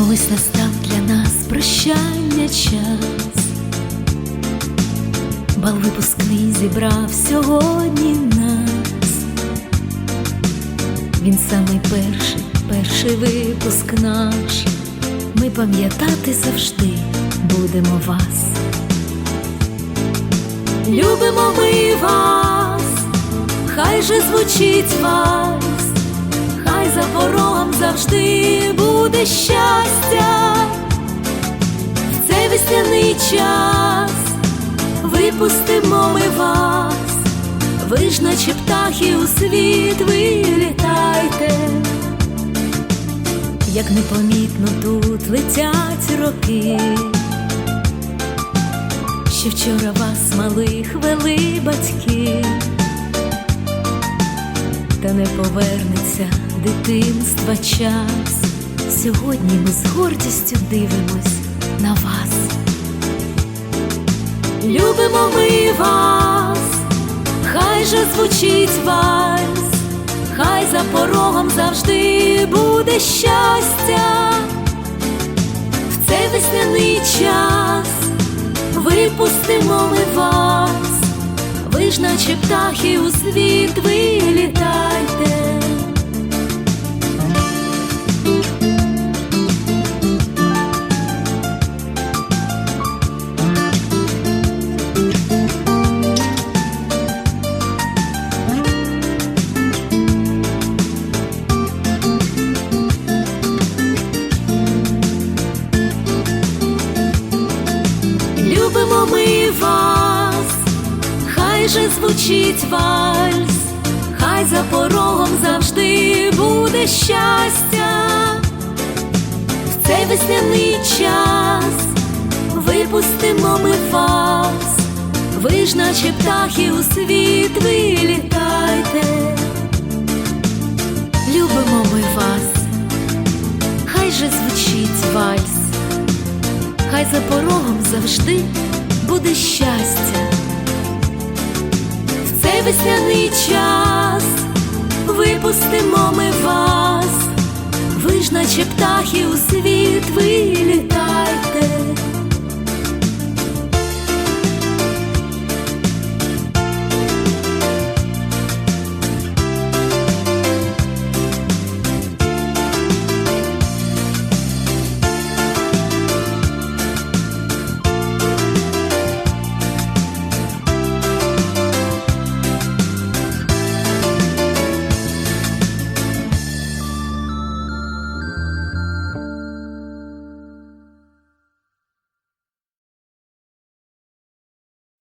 Ну ось настав для нас прощання час, бал випускний зібрав сьогодні нас, він самий перший, перший випуск наш, ми пам'ятати завжди будемо вас. Любимо ми вас, хай же звучить вас порогом завжди буде щастя. В цей весняний час випустимо ми вас, ви ж наче птахи у світ вилітайте, як непомітно тут летять роки. Ще вчора вас малих вели батьки, та не повернеться дитинства час. Сьогодні ми з гордістю дивимось на вас. Любимо ми вас, хай же звучить вальс, хай за порогом завжди буде щастя. В цей весняний час випустимо ми вас, ви ж наче птахи у світ ми вас, хай же звучить вальс, хай за порогом завжди буде щастя. В цей весняний час випустимо ми вас, ви ж наче птахи у світ вилітайте. Любимо ми вас, хай же звучить вальс хай за порогом завжди буде щастя. В цей весняний час випустимо ми вас, ви ж наче птахи у світ вилітайте.